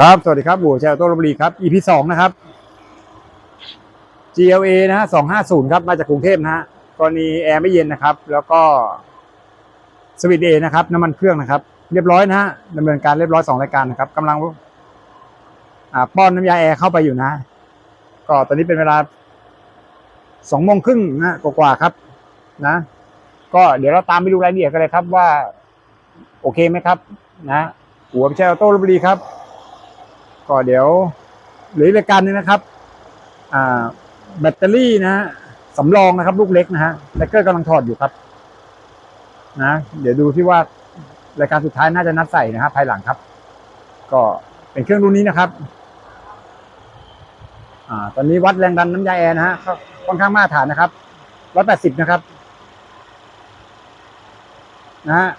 ครับ สวัสดีครับบัวแชร์โต้ลบุรีครับ EP สองนะครับ GLA นะฮะสองห้าศูนย์ครับ มาจากกรุงเทพนะฮะกรณีแอร์ไม่เย็นนะครับ แล้วก็สวิตเอนะครับ น้ำมันเครื่องนะครับ เรียบร้อยนะฮะดำเนินการเรียบร้อยสองรายการนะครับกำลังอ่าป้อนน้ำยาแอร์เข้าไปอยู่นะ ก็ตอนนี้เป็นเวลาสองโมงครึ่งนะกว่าๆครับ นะ ก็เดี๋ยวเราตามไปดูรายละเอียดกันเลยครับว่า โอเคไหมครับ นะหัวแชร์โต้ลบบุรีครับ ก็เดี๋ยวหลือรายการนึงนะครับ อ่า แบตเตอรี่นะฮะสำรองนะครับ ลูกเล็กนะฮะแลกเกอร์กำลังถอดอยู่ครับ นะ เดี๋ยวดูที่ว่ารายการสุดท้ายน่าจะนัดใส่นะฮะภายหลังครับ ก็เป็นเครื่องรุ่นนี้นะครับ อ่า ตอนนี้วัดแรงดันน้ำยาแอร์นะฮะก็ค่อนข้างมาตรฐานนะครับร้อยแปดสิบนะครับ นะฮะ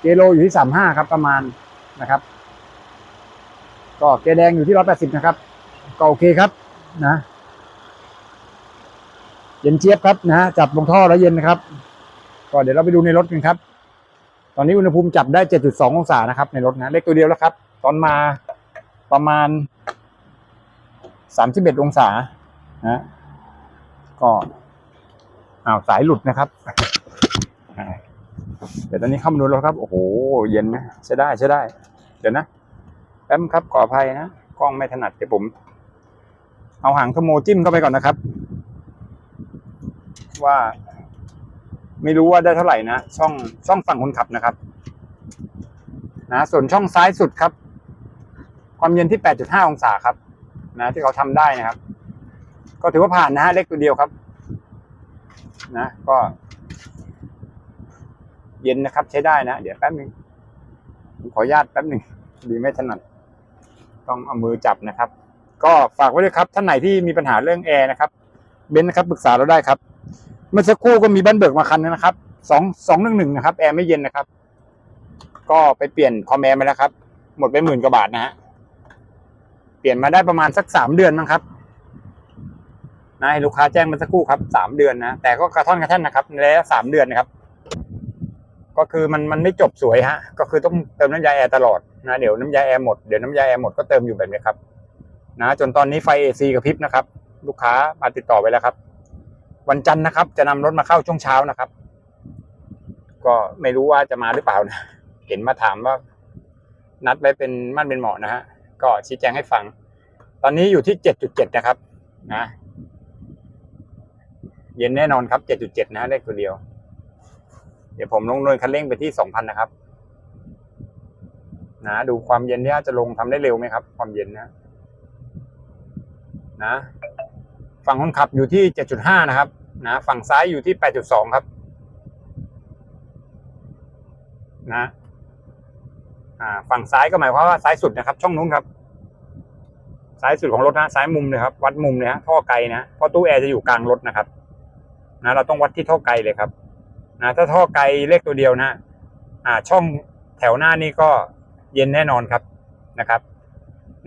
เกโลอยู่ที่สามห้าครับประมาณ นะครับ ก็เกแดงอยู่ที่ร้อยแปดสิบนะครับ ก็โอเคครับนะเย็นเจี๊ยบครับนะจับลงท่อแล้วเย็นนะครับ ก็เดี๋ยวเราไปดูในรถกันครับ ตอนนี้อุณหภูมิจับได้เจ็ดจุดสององศานะครับ ในรถนะเลขตัวเดียวแล้วครับ ตอนมาประมาณสามสิบเอ็ดองศานะก็อ้าวสายหลุดนะครับอ่าเดี๋ยวตอนนี้เข้ามาดูแล้วครับ โอ้โห เย็นนะใช้ได้ใช้ได้ เดี๋ยวนะแป๊บครับขออภัยนะกล้องไม่ถนัดเดี๋ยวผม เอาหางขโมจิ้มเข้าไปก่อนนะครับ ว่า ไม่รู้ว่าได้เท่าไหร่นะช่องช่องฝั่งคนขับนะครับ นะส่วนช่องซ้ายสุดครับ ความเย็นที่ 8.5 องศาครับ นะ ที่เขาทำได้นะครับ ก็ถือว่าผ่านนะฮะเล็กตัวเดียวครับ นะ ก็ เย็นนะครับ ใช้ได้นะ เดี๋ยวแป๊บนึง ขออนุญาตแป๊บหนึ่งดีไม่ถนัดต้องเอามือจับนะครับ ก็ฝากไว้ด้วยครับท่านไหนที่มีปัญหาเรื่องแอร์นะครับเบนซ์นะครับปรึกษาเราได้ครับ เมื่อสักครู่ก็มีบันเบิกมาคันนึงนะครับสองสองหนึ่งหนึ่งนะครับแอร์ไม่เย็นนะครับ ก็ไปเปลี่ยนคอมแอร์มาแล้วครับ หมดไปหมื่นกว่าบาทนะฮะเปลี่ยนมาได้ประมาณสักสามเดือนมั้งครับนะให้ลูกค้าแจ้งมาสักครู่ครับสามเดือนนะแต่ก็กระท่อนกระแท่นนะครับในระยะสามเดือนนะครับ ก็คือมันมันไม่จบสวยฮะ ก็คือต้องเติมน้ำยาแอร์ตลอดนะเดี๋ยวน้ำยาแอร์หมดเดี๋ยวน้ำยาแอร์หมดก็เติมอยู่แบบนี้ครับนะจนตอนนี้ไฟเอซีกระพริบนะครับ ลูกค้ามาติดต่อไปแล้วครับ วันจันทร์นะครับ จะนำรถมาเข้าช่วงเช้านะครับ ก็ไม่รู้ว่าจะมาหรือเปล่านะเห็นมาถามว่า นัดไว้เป็นมั่นเป็นเหมาะนะฮะก็ชี้แจงให้ฟัง ตอนนี้อยู่ที่เจ็ดจุดเจ็ดนะครับ นะ เย็นแน่นอนครับเจ็ดจุดเจ็ดนะเลขตัวเดียว ดี๋ยวผมลงนินคันเร่งไปที่สองพันนะครับนะดูความเย็นเนี่ยจะลงทำได้เร็วไหมครับ ความเย็นนะนะฝั่งคนขับอยู่ที่เจ็ดจุดห้านะครับนะฝั่งซ้ายอยู่ที่แปดจุดสองครับ นะอ่าฝั่งซ้ายก็หมายความว่าซ้ายสุดนะครับ ช่องนู้นครับ ซ้ายสุดของรถนะซ้ายมุมเลยครับ วัดมุมเลยฮะท่อไกลนะเพราะตู้แอร์จะอยู่กลางรถนะครับ นะเราต้องวัดที่ท่อไกลเลยครับ นะถ้าท่อไกลเลขตัวเดียวนะอ่าช่องแถวหน้านี่ก็เย็นแน่นอนครับนะครับ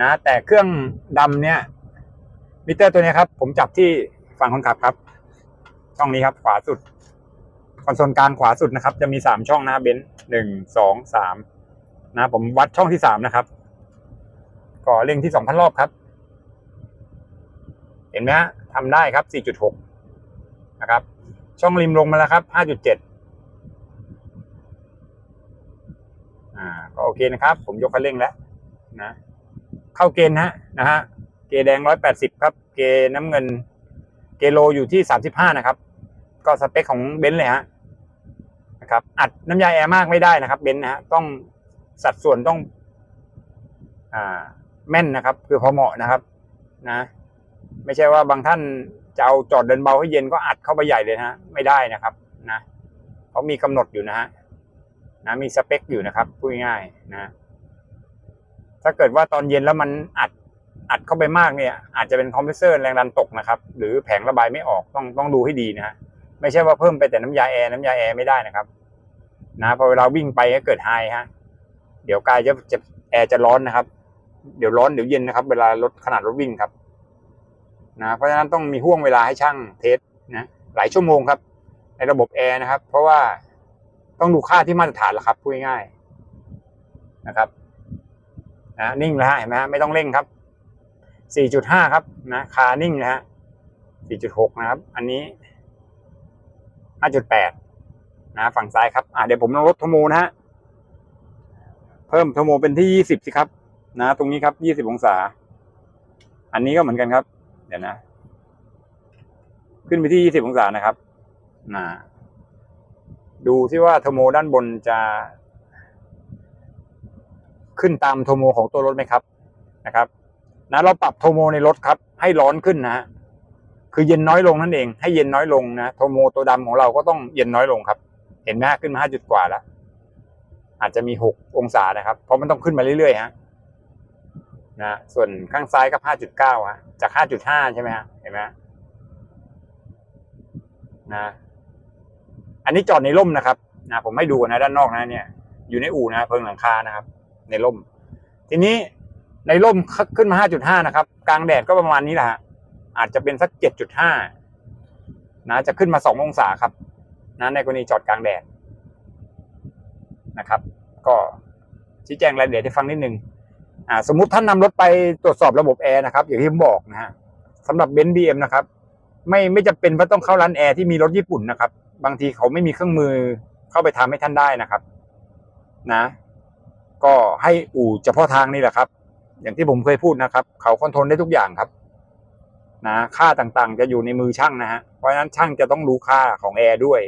นะ แต่เครื่องดำเนี่ยมิเตอร์ตัวนี้ครับ ผมจับที่ฝั่งคนขับครับ ช่องนี้ครับขวาสุด คอนโซลกลางขวาสุดนะครับ จะมีสามช่องนะเบนซ์หนึ่งสองสามนะผมวัดช่องที่สามนะครับก็เร่งที่สองพันรอบครับ เห็นไหมฮะทำได้ครับสี่จุดหกนะครับ ช่องริมลงมาแล้วครับ 5.7 อ่า ก็โอเคนะครับ ผมยกคันเร่งแล้วนะ เข้าเกณฑ์ฮะนะฮะ เกแดง 180 ครับ เกน้ำเงิน เกโลอยู่ที่ 35 นะครับ ก็สเปคของเบนซ์เลยฮะนะครับ อัดน้ำยาแอร์มากไม่ได้นะครับ เบนซ์นะฮะ ต้องสัดส่วนต้อง อ่า แม่นนะครับ คือพอเหมาะนะครับ นะ ไม่ใช่ว่าบางท่าน จะเอาจอดเดินเบาให้เย็นก็อัดเข้าไปใหญ่เลยนะไม่ได้นะครับนะเขามีกำหนดอยู่นะฮะนะมีสเปคอยู่นะครับพูดง่ายๆนะ ถ้าเกิดว่าตอนเย็นแล้วมันอัดอัดเข้าไปมากเนี่ย อาจจะเป็นคอมเพรสเซอร์แรงดันตกนะครับ หรือแผงระบายไม่ออกต้องต้องดูให้ดีนะฮะไม่ใช่ว่าเพิ่มไปแต่น้ำยาแอร์น้ำยาแอร์ไม่ได้นะครับ นะพอเวลาวิ่งไปก็เกิดไฮฮะเดี๋ยวกายจะจะแอร์จะร้อนนะครับ เดี๋ยวร้อนเดี๋ยวเย็นนะครับ เวลารถขนาดรถวิ่งครับ นะเพราะฉะนั้นต้องมีห่วงเวลาให้ช่างเทสนะหลายชั่วโมงครับ ในระบบแอร์นะครับ เพราะว่าต้องดูค่าที่มาตรฐานละครับพูดง่ายนะครับนะนิ่งแล้วฮะเห็นไหมฮะไม่ต้องเร่งครับ 4.5 ครับนะคานิ่งนะฮะ 4.6 นะครับ อันนี้ 5.8 นะฝั่งซ้ายครับอ่าเดี๋ยวผมลองลดโทโมนะฮะเพิ่มโทโมเป็นที่ 20 สิครับ นะ ตรงนี้ครับ 20 องศา อันนี้ก็เหมือนกันครับ เดี๋ยวนะ ขึ้นไปที่20องศานะครับนะดูที่ว่าโทโมด้านบนจะ ขึ้นตามโทโมของตัวรถไหมครับนะครับ นะ เราปรับโทโมในรถครับ ให้ร้อนขึ้นนะฮะคือเย็นน้อยลงนั่นเอง ให้เย็นน้อยลงนะโทโมตัวดำของเราก็ต้องเย็นน้อยลงครับ เห็นไหมฮะขึ้นมาห้าจุดกว่าแล้ว อาจจะมีหกองศานะครับ เพราะมันต้องขึ้นมาเรื่อยๆฮะ นะส่วนข้างซ้ายก็ห้าจุดเก้าฮะจากห้าจุดห้าใช่ไหมฮะเห็นไหมนะอันนี้จอดในร่มนะครับนะผมให้ดูนะด้านนอกนะเนี่ย อยู่ในอู่นะเพิงหลังคานะครับ ในร่ม ทีนี้ในร่มขึ้นมา5.5นะครับ กลางแดดก็ประมาณนี้แหละฮะอาจจะเป็นสัก7.5นะจะขึ้นมา2องศาครับนะในกรณีจอดกลางแดดนะครับ ก็ชี้แจงรายละเอียดให้ฟังนิดนึง อ่าสมมุติท่านนำรถไปตรวจสอบระบบแอร์นะครับอย่างที่ผมบอกนะฮะสำหรับเบนซ์บีเอ็มนะครับ ไม่ไม่จำเป็นว่าต้องเข้าร้านแอร์ที่มีรถญี่ปุ่นนะครับ บางทีเขาไม่มีเครื่องมือเข้าไปทำให้ท่านได้นะครับ นะ ก็ให้อู่เฉพาะทางนี่แหละครับ อย่างที่ผมเคยพูดนะครับ เขาคอนโทรลได้ทุกอย่างครับ นะค่าต่างๆ จะอยู่ในมือช่างนะฮะเพราะฉะนั้นช่างจะต้องรู้ค่าของแอร์ด้วย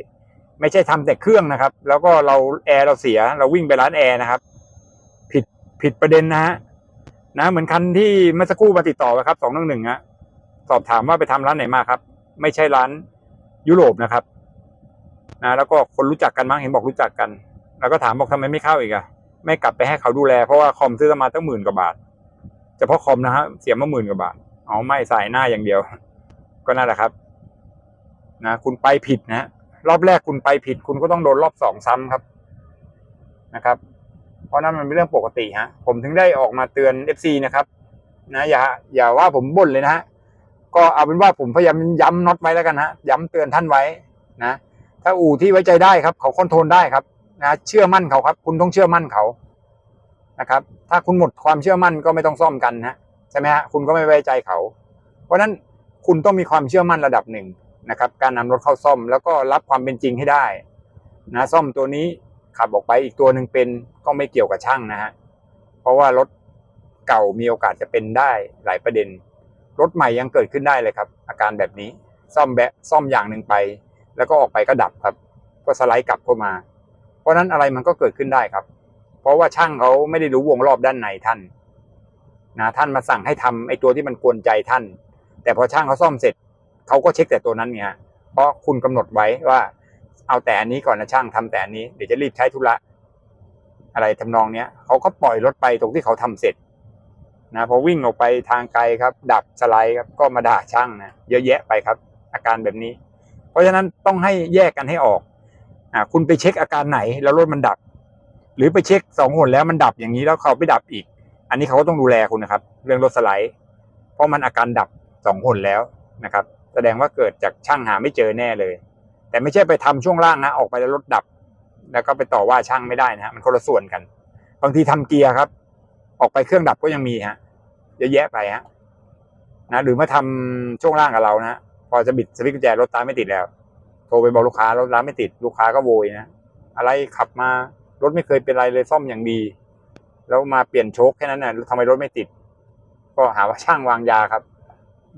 ไม่ใช่ทำแต่เครื่องนะครับ แล้วก็เราแอร์เราเสีย เราวิ่งไปร้านแอร์นะครับ ผิดผิดประเด็นนะฮะ นะเหมือนคันที่เมื่อสักครู่มาติดต่อครับสองหนึ่งหนึ่งฮะสอบถามว่าไปทำร้านไหนมาครับ ไม่ใช่ร้านยุโรปนะครับนะแล้วก็คนรู้จักกันมั้งเห็นบอกรู้จักกัน แล้วก็ถามบอกทำไมไม่เข้าอีกอะไม่กลับไปให้เขาดูแลเพราะว่าคอมซื้อมาตั้งหมื่นกว่าบาทเฉพาะคอมนะฮะเสียมาหมื่นกว่าบาทอ๋อไม่ใส่หน้าอย่างเดียว ก็นั่นแหละครับ นะคุณไปผิดนะรอบแรกคุณไปผิด คุณก็ต้องโดนรอบสองซ้ำครับนะครับ ราะนั้นมันเป็นเรื่องปกติฮะ ผมถึงได้ออกมาเตือนเอฟซีนะครับ นะอย่าอย่าว่าผมบ่นเลยนะฮะก็เอาเป็นว่าผมพยายามย้ำน็อตไว้แล้วกันฮะย้ำเตือนท่านไว้นะ ถ้าอู่ที่ไว้ใจได้ครับ เขาคอนโทรลได้ครับ นะเชื่อมั่นเขาครับ คุณต้องเชื่อมั่นเขานะครับ ถ้าคุณหมดความเชื่อมั่นก็ไม่ต้องซ่อมกันนะใช่ไหมฮะคุณก็ไม่ไว้ใจเขา เพราะฉะนั้นคุณต้องมีความเชื่อมั่นระดับหนึ่งนะครับ การนำรถเข้าซ่อมแล้วก็รับความเป็นจริงให้ได้ นะซ่อมตัวนี้ ขับออกไปอีกตัวหนึ่งเป็นก็ไม่เกี่ยวกับช่างนะฮะเพราะว่ารถเก่ามีโอกาสจะเป็นได้หลายประเด็น รถใหม่ยังเกิดขึ้นได้เลยครับ อาการแบบนี้ซ่อมแบะซ่อมอย่างหนึ่งไป แล้วก็ออกไปก็ดับครับ ก็สไลด์กลับเข้ามา เพราะนั้นอะไรมันก็เกิดขึ้นได้ครับ เพราะว่าช่างเขาไม่ได้รู้วงรอบด้านในท่านนะท่านมาสั่งให้ทำไอ้ตัวที่มันกวนใจท่าน แต่พอช่างเขาซ่อมเสร็จเขาก็เช็คแต่ตัวนั้นเนี่ยเพราะคุณกำหนดไว้ว่า เอาแต่อันนี้ก่อนนะช่างทำแต่อันนี้เดี๋ยวจะรีบใช้ธุระอะไรทำนองเนี้ยเขาก็ปล่อยรถไปตรงที่เขาทำเสร็จ นะพอวิ่งออกไปทางไกลครับ ดับสไลด์ครับก็มาด่าช่างนะเยอะแยะไปครับ อาการแบบนี้ เพราะฉะนั้นต้องให้แยกกันให้ออกอ่าคุณไปเช็คอาการไหนแล้วรถมันดับ หรือไปเช็คสองหนแล้วมันดับอย่างนี้แล้วเขาไปดับอีก อันนี้เขาก็ต้องดูแลคุณนะครับ เรื่องรถสไลด์ เพราะมันอาการดับสองหนแล้วนะครับ แสดงว่าเกิดจากช่างหาไม่เจอแน่เลย แต่ไม่ใช่ไปทำช่วงล่างนะออกไปแล้วรถดับ แล้วก็ไปต่อว่าช่างไม่ได้นะฮะมันคนละส่วนกัน บางทีทำเกียร์ครับ ออกไปเครื่องดับก็ยังมีฮะเยอะแยะไปฮะนะหรือมาทำช่วงล่างกับเรานะพอจะบิดสวิตช์กุญแจรถตามไม่ติดแล้ว โทรไปบอกลูกค้ารถร้านไม่ติดลูกค้าก็โวยนะอะไรขับมารถไม่เคยเป็นไรเลยซ่อมอย่างดี แล้วมาเปลี่ยนโชคแค่นั้นน่ะทำไมรถไม่ติด ก็หาว่าช่างวางยาครับ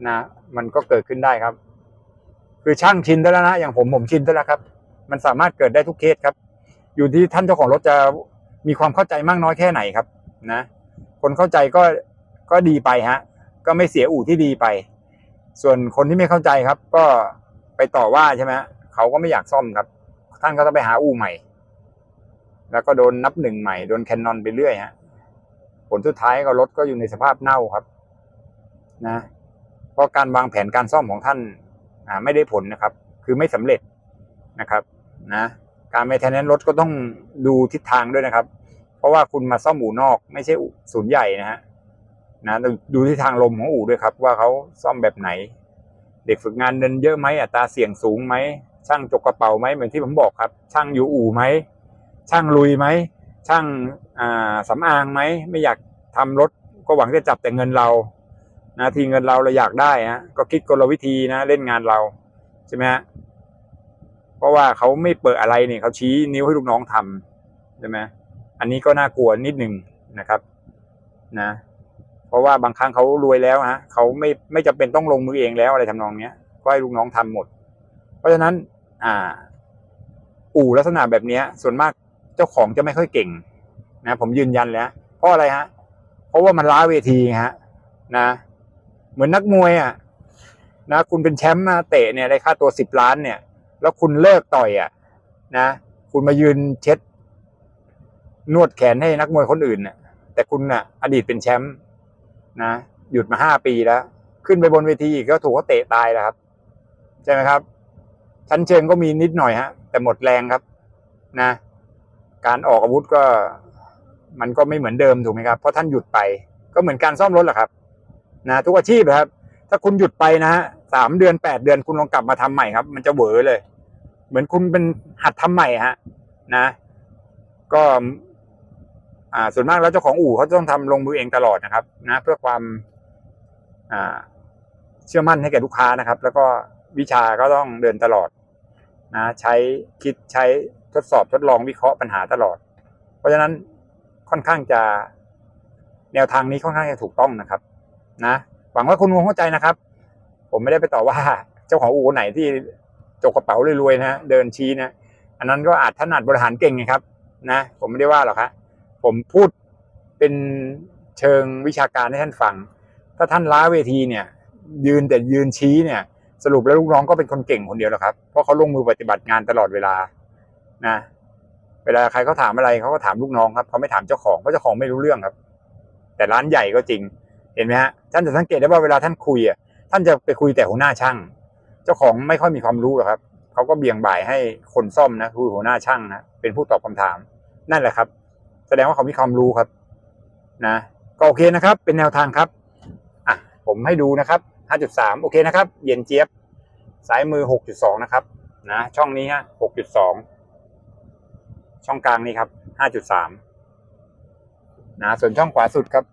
นะ มันก็เกิดขึ้นได้ครับ คือช่างชินได้แล้วนะอย่างผมผมชินได้แล้วครับ มันสามารถเกิดได้ทุกเคสครับ อยู่ที่ท่านเจ้าของรถจะมีความเข้าใจมากน้อยแค่ไหนครับ นะ คนเข้าใจก็ก็ดีไปฮะ ก็ไม่เสียอู่ที่ดีไป ส่วนคนที่ไม่เข้าใจครับ ก็ไปต่อว่าใช่ไหมเขาก็ไม่อยากซ่อมครับ ท่านก็ต้องไปหาอู่ใหม่ แล้วก็โดนนับหนึ่งใหม่โดนแคนนอนไปเรื่อยฮะผลสุดท้ายก็รถก็อยู่ในสภาพเน่าครับ นะ เพราะการวางแผนการซ่อมของท่าน อ่าไม่ได้ผลนะครับ คือไม่สำเร็จนะครับนะการไม่แทนนั้นรถก็ต้องดูทิศทางด้วยนะครับ เพราะว่าคุณมาซ่อมอู่นอก ไม่ใช่ศูนย์ใหญ่นะฮะนะดูที่ทางลมของอู่ด้วยครับ ว่าเขาซ่อมแบบไหน เด็กฝึกงานเดินเยอะไหมอัตราเสี่ยงสูงไหมช่างจกกระเป๋าไหมเหมือนที่ผมบอกครับ ช่างอยู่อู่ไหมช่างลุยไหมช่างอ่าสำอางไหมไม่อยากทำรถก็หวังจะจับแต่เงินเรา นะทีเงินเราเราอยากได้ฮะก็คิดกลวิธีนะเล่นงานเราใช่ไหมฮะเพราะว่าเขาไม่เปิดอะไรเนี่ยเขาชี้นิ้วให้ลูกน้องทำใช่ไหมอันนี้ก็น่ากลัวนิดหนึ่งนะครับนะ เพราะว่าบางครั้งเขารวยแล้วฮะเขาไม่ไม่จำเป็นต้องลงมือเองแล้วอะไรทำนองเนี้ยก็ให้ลูกน้องทำหมด เพราะฉะนั้น อ่า อู่ลักษณะแบบเนี้ย ส่วนมากเจ้าของจะไม่ค่อยเก่ง นะ ผมยืนยันแล้ว เพราะอะไรฮะ เพราะว่ามันล้าเวทีฮะ นะ เหมือนนักมวยอะนะคุณเป็นแชมป์มาเตะเนี่ยได้ค่าตัวสิบล้านเนี่ย แล้วคุณเลิกต่อยอะนะ คุณมายืนเช็ด นวดแขนให้นักมวยคนอื่นน่ะ แต่คุณน่ะ อดีตเป็นแชมป์นะหยุดมาห้าปีแล้ว ขึ้นไปบนเวทีอีกก็ถูกเขาเตะตายแล้วครับ ใช่ไหมครับ ชั้นเชิงก็มีนิดหน่อยฮะ แต่หมดแรงครับ นะ การออกอาวุธก็ มันก็ไม่เหมือนเดิมถูกไหมครับ เพราะท่านหยุดไป ก็เหมือนการซ่อมรถแหละครับ นะทุกอาชีพนะครับ ถ้าคุณหยุดไปนะฮะสามเดือนแปดเดือนคุณลองกลับมาทำใหม่ครับ มันจะเหวอเลย เหมือนคุณเป็นหัดทำใหม่ฮะ นะ ก็ อ่า ส่วนมากแล้วเจ้าของอู่เขาต้องทำลงมือเองตลอดนะครับ นะ เพื่อความอ่า เชื่อมั่นให้แก่ลูกค้านะครับ แล้วก็วิชาก็ต้องเดินตลอด นะ ใช้คิดใช้ทดสอบทดลองวิเคราะห์ปัญหาตลอด เพราะฉะนั้นค่อนข้างจะแนวทางนี้ค่อนข้างจะถูกต้องนะครับ นะหวังว่าคุณคงเข้าใจนะครับ ผมไม่ได้ไปต่อว่า เจ้าของอู่ไหนที่จกกระเป๋ารวยๆนะเดินชี้นะอันนั้นก็อาจถนัดบริหารเก่งไงครับ นะ ผมไม่ได้ว่าหรอกครับผมพูดเป็นเชิงวิชาการให้ท่านฟัง ถ้าท่านล้าเวทีเนี่ย ยืนแต่ยืนชี้เนี่ย สรุปแล้วลูกน้องก็เป็นคนเก่งคนเดียวแหละครับ เพราะเขาลงมือปฏิบัติงานตลอดเวลา นะ เวลาใครเขาถามอะไรเขาก็ถามลูกน้องครับเขาไม่ถามเจ้าของเพราะเจ้าของไม่รู้เรื่องครับ แต่ร้านใหญ่ก็จริง เห็นไหมฮะท่านจะสังเกตได้ว่าเวลาท่านคุยอะท่านจะไปคุยแต่หัวหน้าช่าง เจ้าของไม่ค่อยมีความรู้หรอกครับเขาก็เบี่ยงบ่ายให้คนซ่อมนะคือหัวหน้าช่างนะเป็นผู้ตอบคำถาม นั่นแหละครับ แสดงว่าเขามีความรู้ครับนะก็โอเคนะครับ เป็นแนวทางครับอะผมให้ดูนะครับ 5.3 โอเคนะครับ เย็นเจี๊ยบสายมือ 6.2 นะครับนะช่องนี้ฮะ 6.2 ช่องกลางนี้ครับ 5.3นะส่วนช่องขวาสุดครับ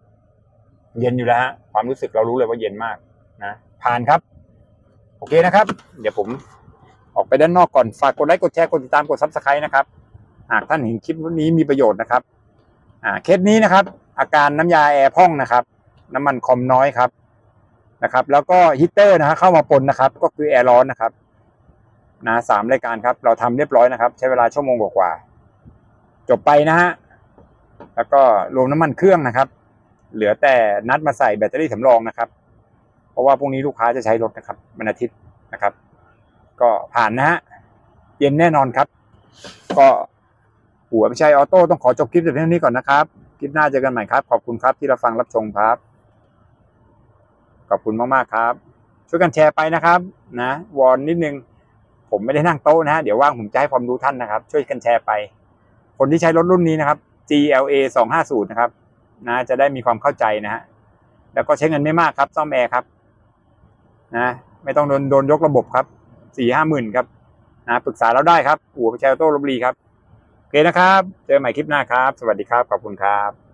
เย็นอยู่แล้วฮะความรู้สึกเรารู้เลยว่าเย็นมากนะผ่านครับ โอเคนะครับ เดี๋ยวผมออกไปด้านนอกก่อนฝากกดไลค์กดแชร์กดติดตามกดซับสไครต์นะครับหากท่านเห็นคลิปนี้มีประโยชน์นะครับ อ่าเคสนี้นะครับ อาการน้ำยาแอร์พ่องนะครับ น้ำมันคอมน้อยครับนะครับ แล้วก็ฮีตเตอร์นะฮะเข้ามาปนนะครับ ก็คือแอร์ร้อนนะครับนะสามรายการครับ เราทำเรียบร้อยนะครับ ใช้เวลาชั่วโมงกว่าจบไปนะฮะแล้วก็รวมน้ำมันเครื่องนะครับ เหลือแต่นัดมาใส่แบตเตอรี่สำรองนะครับ เพราะว่าพรุ่งนี้ลูกค้าจะใช้รถนะครับวันอาทิตย์นะครับ ก็ผ่านนะฮะเย็นแน่นอนครับ ก็หัวไม่ใช่ออโต้ต้องขอจบคลิปแต่เพียงเท่านี้ก่อนนะครับคลิปหน้าเจอกันใหม่ครับ ขอบคุณครับที่รับฟังรับชมครับ ขอบคุณมากๆครับ ช่วยกันแชร์ไปนะครับ นะวอนนิดนึง ผมไม่ได้นั่งโต๊ะนะฮะเดี๋ยวว่างผมจะให้ความรู้ท่านนะครับ ช่วยกันแชร์ไป คนที่ใช้รถรุ่นนี้นะครับ GLA 250นะครับ นะจะได้มีความเข้าใจนะฮะแล้วก็ใช้เงินไม่มากครับ ซ่อมแอร์ครับนะไม่ต้องโดนโดนยกระบบครับสี่ห้าหมื่นครับนะปรึกษาเราได้ครับอู่ประชัยออโต้ลบลีครับโอเคนะครับ เจอกันใหม่คลิปหน้าครับ สวัสดีครับ ขอบคุณครับ